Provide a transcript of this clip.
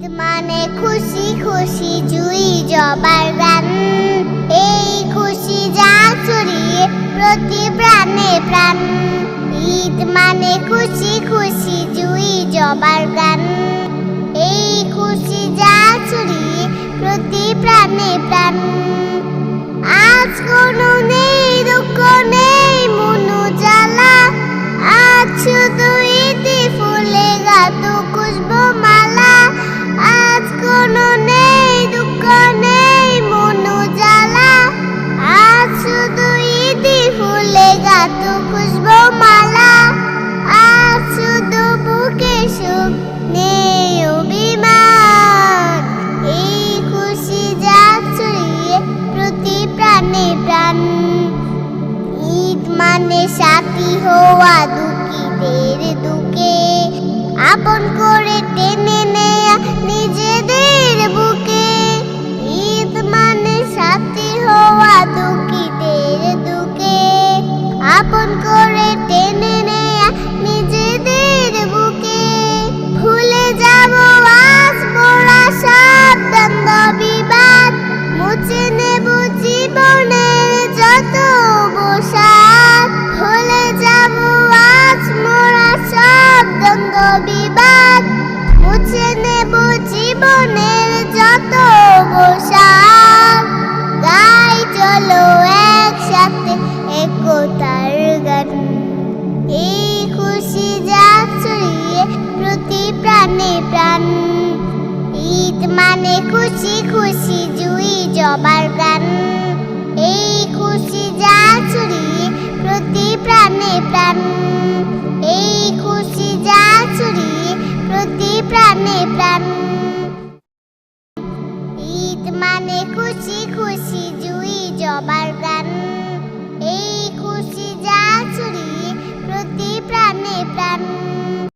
ঈদ মানে খুশি খুশি জুই জবার গান এই খুশি যা ছড়িয়ে প্রতি প্রাণে প্রাণ। ঈদ মানে খুশি খুশি জুই জবার গান। এই খুশি যা ছড়িয়ে প্রতি প্রাণে প্রাণ। আজ কোনো গাত খুশবো মালা আজ শুধু বুকে সুখ নেই অভিমান। এই খুশি যাক ছড়িয়ে প্রতি প্রাণে প্রাণ। ঈদ মানে সাথী হওয়া দুঃখীদের দুঃখে। আপন করে বিবাদ। মুছে নেব জীবনের যত বসাদ গাই চলো একসাথে একতার গান। এই খুশি যাক ছড়িয়ে প্রতি প্রাণে প্রাণ। ঈদ মানে খুশি খুশি জুই জবার গান। এই খুশি যাক ছড়িয়ে প্রতি প্রাণে প্রাণ। প্রতি প্রাণে প্রাণ ঈদ মানে খুশি